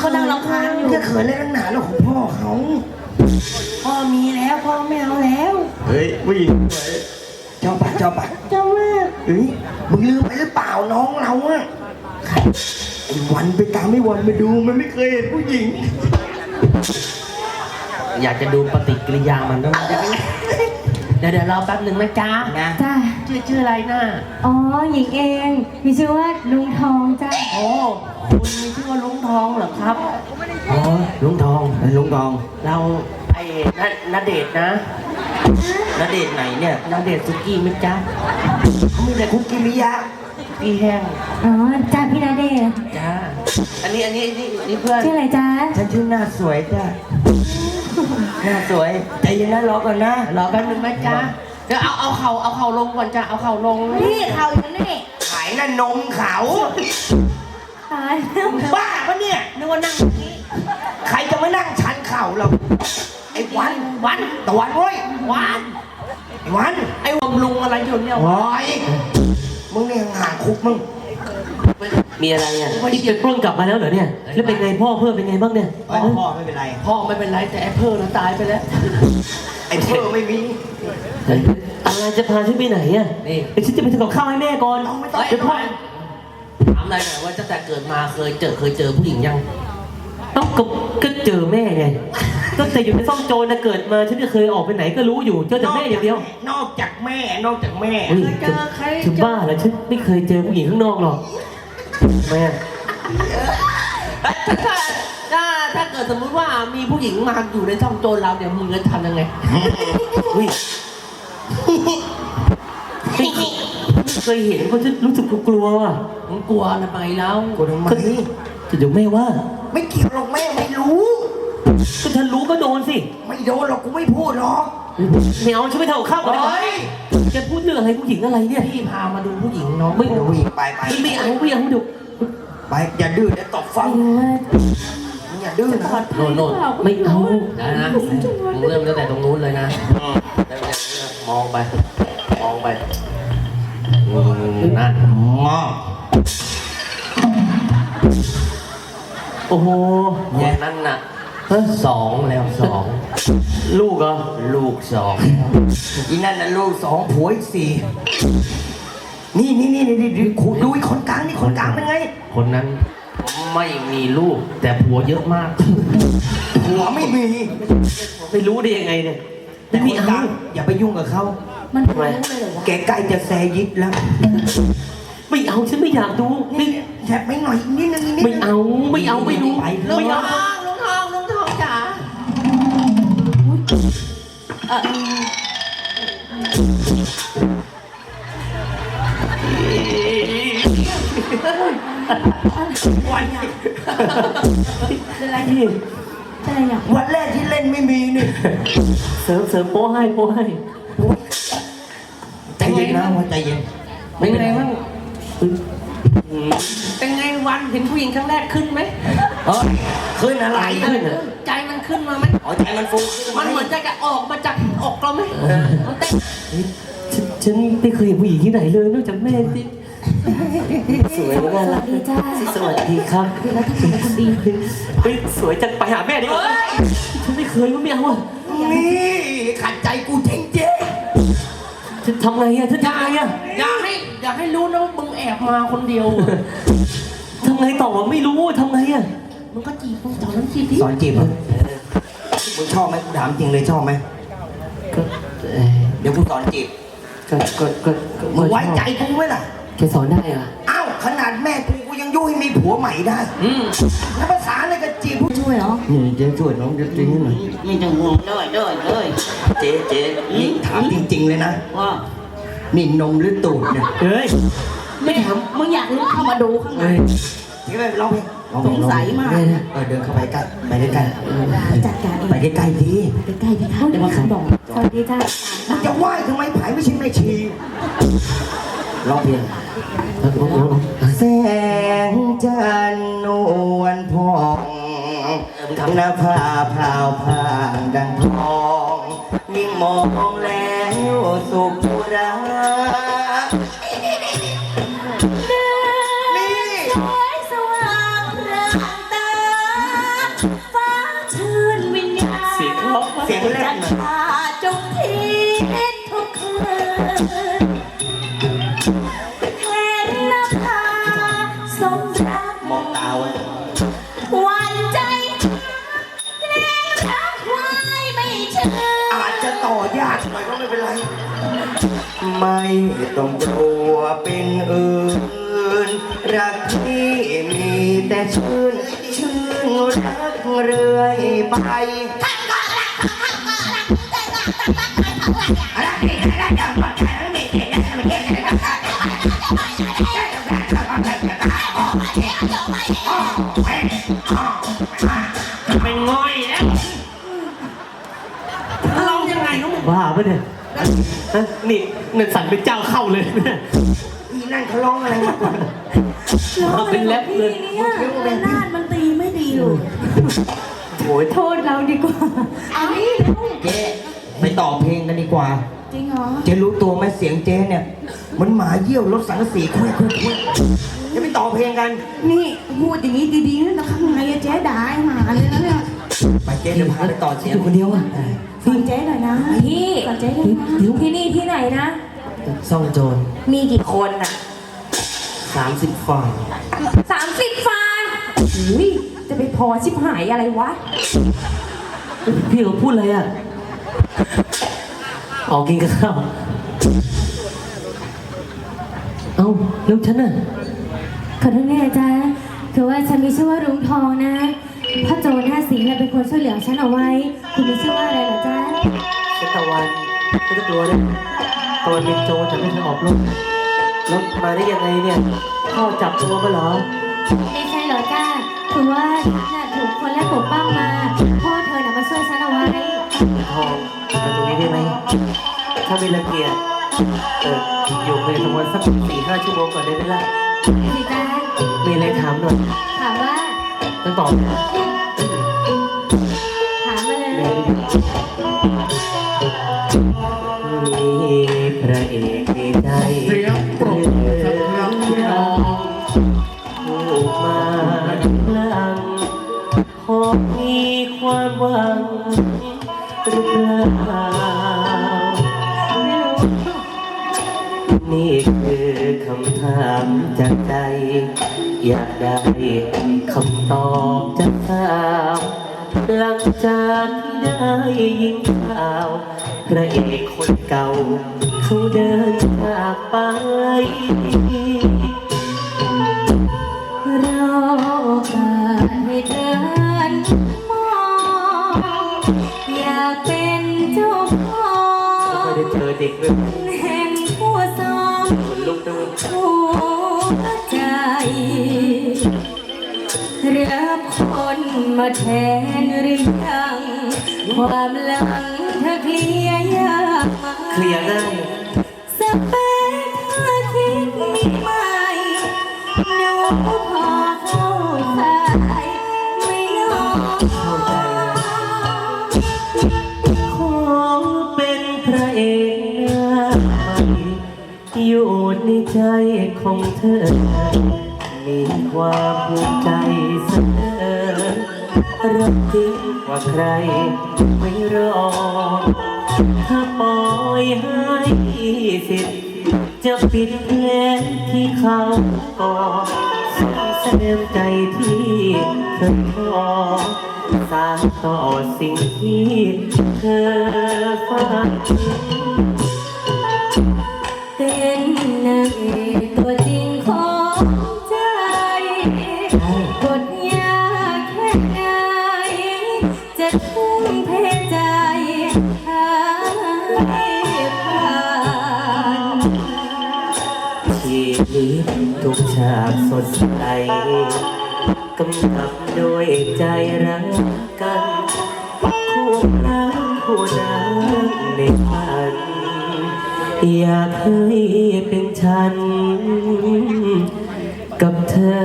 เขานั่งรำคาญอยู่จะเขินอะไรตั้งนานแล้วของพ่อเขาพ่อมีแล้วพ่อไม่เอาแล้วเฮ้ยผู้หญิงสวยเจ้าปะเจ้าปะเจ้าแม่เฮ้ยมึงลืมไปหรือเปล่าน้องเราอะไอ้วันไปตามไอ้วันไปดูมันไม่เคยเห็นผู้หญิง อยากจะดูปฏิกิริยามันต้องเดี๋ยวเดี๋ยวรอแป๊บหนึ่งนะจ๊ะนะจ้าชื่อชื่ออะไรน่ะอ๋อหญิงเอง มีชื่อว่าลุงทองจ้าโอ้ คุณมีชื่อว่าลุงทองเหรอครับ อ๋อลุงทองลุงทอง เราไอ้นนเดชน์นะณเดชน์ไหนเนี่ยนเดชน์สุกี้ไหมจ๊ะเขามีแต่คุกกิมิยะสุกี้แห้งอ๋อจ้าพี่นาเดชน์จ้าอันนี้อันนี้อันนี้นี่เพื่อน ชื่ออะไรจ้าฉันชื่อหน้าสวยจ้ะ หน้าสวย ใจเย็นนะรอก่อนนะรอแป๊บหนึงนะจ๊ะเดี๋ยวเอาเอาเข่าเอาเข่าลงก่อนจ้ะเอาเข่าลงนี่เขาอยู่นี่ขายน่ะนมเขา ตายแล้วบ้าปะเนี่ยนึกว่านั่งอย่างนี้ใครจะมานั่งชันเข่าเราไอ้วันวันตะวันเว้ยวันไอ้วันไอ้วมลุงอะไรอยู่เนี่ยโอ้ยมึงเนี่ยห่างคุกมึงมีอะไรอะนี่จะปล้นกลับมาแล้วเหรอเนี่ย แล้วเป็นไงพ่อเพื่อนเป็นไงบ้างเนี่ยพ่อพ่อไม่เป็นไร พ่อไม่เป็นไรแต่ไอ้เพิ่งน่ะตายไปแล้วไอ้เพื่อไม่มีเฮ้ยอะไรจะพาฉันไปไหนอะนี่เดี๋ยวฉันจะไปทำกับข้าวให้แม่ก่อนน้องไม่ต้องเฮ้ยเดี๋ยวพ่อ ถามอะไรหน่อยว่าตั้งแต่เกิดมาเคยเจอเคยเจอผู้หญิงยัง ต้องก็ก็เจอแม่ไงตั้งแต่อยู่ในซ่องโจรนะเกิดมาฉันไม่เคยออกไปไหนก็รู้อยู่เจอแต่แม่อย่างเดียวนอกจากแม่นอกจากแม่เฮ้ยเจอใครฉันบ้าแล้วฉันไม่เคยเจอผู้หญิงข้างนอกหรอกแม่ถ้าถ้าถ้าถ้าเกิดสมมุติว่ามีผู้หญิงมาอยู่ในช่องโจรเราเนี่ยมึงจะทำยังไงเฮ้ยไม่ เคยเห็นเพราะฉันรู้สึกกลัวๆว่ะมึงกลัวทำไมแล้วกูทำไมจะเดี๋ยวแม่ว่าไม่เกี่ยวหรอกแม่ไม่รู้ ก็ฉันรู้ก็โดนสิไม่โดนหรอกกูไม่พูดหรอกไม่เอาฉันไม่ทำกับข้าวก่อนดีกว่าเฮ้ยแกพูดเรื่องอะไรผู้หญิงอะไรเนี่ยพี่พามาดูผู้หญิงน้องไม่เดี๋ยวผู้หญิงไปไปไม่ไม่เอาไม่เอาเดี๋ยวไปอย่าดื้อเดี๋ยวตบฟังไม่รู้ว่ามึงอย่าดื้อนะโน่นโน่นไม่เอานะนะมึงเริ่มตั้งแต่ตรงนู้นเลยนะเริ่มจากนี้นะมองไป มองไปอืม นั่นงอโอ้โหคนนั้นน่ะสองแล้วสอง ลูกเหรอ ลูกสองอีนั่นน่ะลูกสองผัวอีกสี่นี่นี่นี่นี่นี่ดูดูไอ้คนกลางนี่คนกลางเป็นไง คนนั้นไม่มีลูก แต่ผัวเยอะมาก ผัวไม่มี ไม่รู้ได้ยังไงเนี่ยแต่ไม่คมีนเอากลางอย่าไปยุ่งกับเขา มันทำไมแกใกล้จะแซยิดแล้ว ไม่เอาฉันไม่อยากดูไม่นี่แทบไม่หน่อยอีกนิดนึงอีกนิดนึงไม่เอา ไม่เอาไม่ดูไปลุงไม่ทเอาองลุงทองลุงทองจ๋าเออวันเนี่ยเป็นไรนี่เป็นไรอะวันแรกที่เล่นไม่มีนี่เสริมเสริมโป้ให้โป้ให้ใจ เย็นนะว่าใจเย็นเป็นไงบ้างอืมเป็นไงวันเห็นผู้หญิงครั้งแรกขึ้นไหมเฮ้ยขึ้นอะไรขึ้นเหรอใจมันขึ้นมาไหมอ๋อใจมันฟูขึ้นมันเหมือนจะกะออกมาจากอกเราไหมมันเต้นฉันฉันไม่เคยเห็นผู้หญิงที่ไหนเลยนอกจากแม่สิสวยและน่าสรัวักสดีจ้าสวัสดีครับแล้วถ้าเป็นคนดีเฮ้ยสวยจังไปหาแม่ดีกว่าฉันไม่เคยว่าไม่เอาอะนี่ขัดใจกูจริงจริง ฉันทำไงอะฉันทำไงอะอย่าให้อย่าให้รู้นะว่ามึงแอบมาคนเดียวอะทำไงต่อไม่รู้ทำไงอะมึงก็จีบมึงสอนน้ำจีบดิสอนจีบเหรอมึงชอบไหมกูถามจริงเลยชอบไหม ก็เอ่อเดี๋ยวกูสอนจีบ ก็ก็ก็ก็มึงไว้ใจกูไหมล่ะ แกสอนได้เหรอะอ้าว ขนาดแม่กูกูยังยุ่ยให้มีผัวใหม่ได้อืมแล้วภาษาอะไรกับจีบผู้ช่ วยเหรอ นี่เจ๊ช่วยน้องเจ๊จริงหน่อยไม่ต้องห่วงด้วยด้วยด้วยเจ๊เจ๊นี่ถามจริง ๆ เลยนะว่านี่นมหรือตูดเนี่ยเฮ้ยไม่ทำมึงอยากรู้เข้ามาดูข้างในเฮ้ยเจ๊ไปร้องเพลงร้องเพลสงสัยมากเออเดินเข้าไปใกล้ไปใกล้จัดการเองๆไปใกล้ๆทีไปใกล้ๆพี่ครับเดี๋ยวมาขันบอกสวัสดีจ้ามึงจะไหว้ทำไมผายไม่ใช่แม่ชีร้องเพลงแสงจันทร์นวลพอง ทั้งหน้าผ้าพราวผ่างดังทองยิ่งมองแล้วสุขราเสียงรกนะ จงทีทุกคืนแทนนภาสมรัก ไม่ต้องกลัวเป็นอื่น รักที่มีแต่ชื่น ชื่นรักเรื่อยไป เป็นง่อยแล้วร้องยังไงก็ไม่บ้าปะเนี่ย ฮะนี่นั่นสั่นเป็นเจ้าเข้าเลยเนี่ยอีนั่นเขาร้องอะไรมาก่อนมาเป็นแรปเลยเนี่ยนาดมันตีไม่ดีเลยโอ้ยโทษเราดีกว่าเอานี่เจ๊ไปต่อเพลงกันดีกว่า จริงเหรอ เจ๊รู้ตัวไหมเสียงเจ๊เนี่ยเหมันหมาเยี่ยวรถสังกะสีคุยคุยคุยจะไปต่อเพลงกัน นี่พูดอย่างนี้ดีๆนะข้างในอะเจ๊ด่าไอ้หมาเลยนะเนี่ย ไปเจ๊เดี๋ยวพาไปต่อเสียงอยู่คนเดียวอะฟังเจ๊หน่อยนะพี่ฟังเจ๊หน่อยนะที่นี่ที่ไหนนะ ซ่องโจร มีกี่คนอะสามสิบฝ่าสามสิบฟาอุ้ยจะไปพอชิบหายอะไรวะ พี่เขาพูดอะไรอะ ออกกินข้าว เอ้าแล้วฉันน่ะ ขอโทษนะจ๊ะคือว่าฉันมีชื่อว่ารุ้งทองนะ พ่อโจหน้าสิงห์เนี่ยเป็นคนช่วยเหลือฉันเอาไว้ คุณมีชื่อว่าอะไรเหรอจ๊ะฉันตะวันไม่ต้องกลัวนะตะวันเป็นโจรแต่ไม่เคยออกรบแล้วมาได้ยังไงเนี่ยพ่อจับตัวมาเหรอไม่ใช่เหรอจ้าคือว่าน่ะถูกคนแรกปกป้องมา พ่อเธอน่ะมาช่วยฉันเอาไว้ทองมาตรงนี้ได้ไหมถ้าไม่รังเกียจเอออยู่ไปทำวันสักสี่ห้าชั่วโมงก่อนได้ไหมล่ะสิจ้ามีอะไรถามหน่อยถามว่าต้องตอบนะ นี่คือคำถามจากใจ อยากได้คำตอบจากสาวหลังจากที่ได้ยินข่าวพระเอกคนเก่า เขาเดินจากไป รับคนมาแทนหรือยัง ความหลังเธอเคลียร์ยากไหมเคลียร์ง่ายสเปคเธอคิดมีไหมหนูพอเข้าใจไม่น้องเข้าใจขอเป็นพระเอกหน้าใหม่อยู่ในใจของเธอ มีความภูมิใจเสนอรักจริงกว่าใครไม่รอ ถ้าปล่อยให้สิทธิ์จะปิดเพลงที่เขาก่อส่งแสดงใจที่เธอขอสานต่อสิ่งที่เธอฝันเป็นนางเอกตัว ดใสกำกับด้วยใจรักกันคู่รักคู่นั้นในฝันอยากให้เป็นฉัน กับเธอ